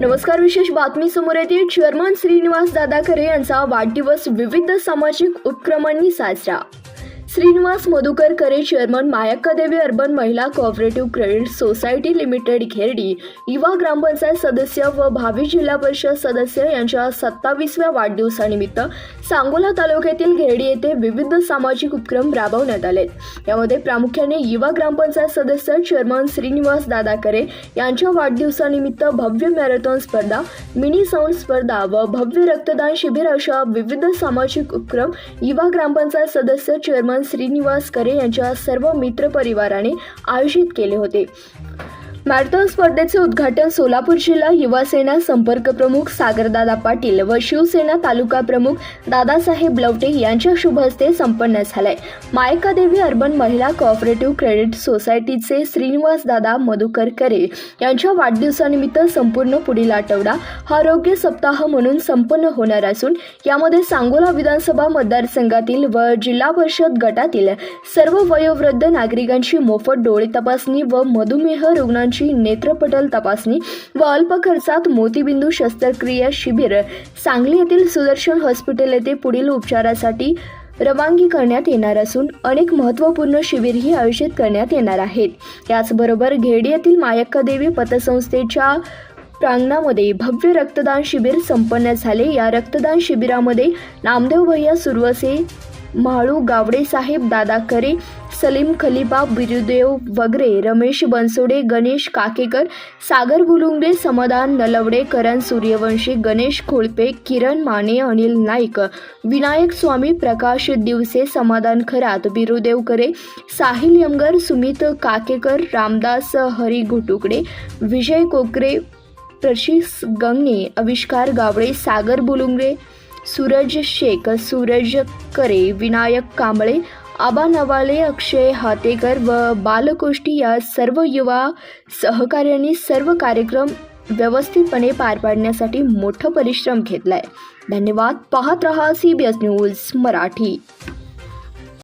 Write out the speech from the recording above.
नमस्कार विशेष बातमी समोर येते. चेअरमन श्रीनिवास दादा खरे यांचा वाढदिवस विविध सामाजिक उपक्रमांनी साजरा. Shrinivas Madhukar Kare chairman Mayakkadevi urban Mahila cooperative credit society limited Gherdi. युवा ग्रामपंचायत सदस्य व भावी जिल्हा परिषद सदस्य यांच्या सत्तावीसव्या वाढदिवसानिमित्त सांगोला तालुक्यातील घेरडी येथे विविध सामाजिक उपक्रम राबवण्यात आले यामध्ये प्रामुख्याने युवा ग्रामपंचायत सदस्य चेअरमन श्रीनिवास दादा करे यांच्या वाढदिवसानिमित्त भव्य मॅरेथॉन स्पर्धा मिनी साऊंड स्पर्धा व भव्य रक्तदान शिबिर अशा विविध सामाजिक उपक्रम युवा ग्रामपंचायत सदस्य चेअरमन श्रीनिवास करे यांच्या सर्व मित्र परिवाराने आयोजित केले होते. मॅरेथॉन स्पर्धेचे उद्घाटन सोलापूर जिल्हा युवा सेना संपर्क प्रमुख सागरदादा पाटील व शिवसेना तालुका प्रमुख दादासाहेब लवटे यांच्या शुभ हस्ते संपन्न झालंय Mayakadevi urban Mahila cooperative credit सोसायटीचे श्रीनिवास दादा मधुकर करे यांच्या वाढदिवसानिमित्त संपूर्ण पुढील आठवडा हा आरोग्य सप्ताह म्हणून संपन्न होणार असून यामध्ये सांगोला विधानसभा मतदारसंघातील व जिल्हा परिषद गटातील सर्व वयोवृद्ध नागरिकांची मोफत डोळे तपासणी व मधुमेह रुग्णांची नेत्रपटल तपासणी व अल्प खर्चात मोतीबिंदू शस्त्रक्रिया शिबिर. सांगली येथील सुदर्शन हॉस्पिटल येथे पुढील उपचारासाठी रवानगी करण्यात येणार असून अनेक महत्त्वपूर्ण शिबिरही आयोजित करण्यात येणार आहेत. त्याचबरोबर घेडी येथील मायक्कादेवी पतसंस्थेच्या प्रांगणामध्ये भव्य रक्तदान शिबिर संपन्न झाले. या रक्तदान शिबिरामध्ये नामदेव भैया सुरवसे म्हाळू गावडे साहेब दादा करे सलीम खलिबा बिरुदेव वगरे रमेश बनसोडे गणेश काकेकर सागर बुलुंगडे समाधान नलवडे करण सूर्यवंशी गणेश खोळपे किरण माने अनिल नाईक विनायक स्वामी प्रकाश दिवसे समाधान खरात बिरुदेव करे साहिल यमगर सुमित काकेकर रामदास हरी घुटुकडे विजय कोकरे प्रशिस गंगणे आविष्कार गावडे सागर बुलुंगरे सूरज शेख सूरज करे विनायक कांबळे आबा नवाले अक्षय हातेकर व बालकोष्टी या सर्व युवा सहकार्यांनी सर्व कार्यक्रम व्यवस्थितपणे पार पाडण्यासाठी मोठं परिश्रम घेतलाय. धन्यवाद. पाहत रहा C B S news Marathi.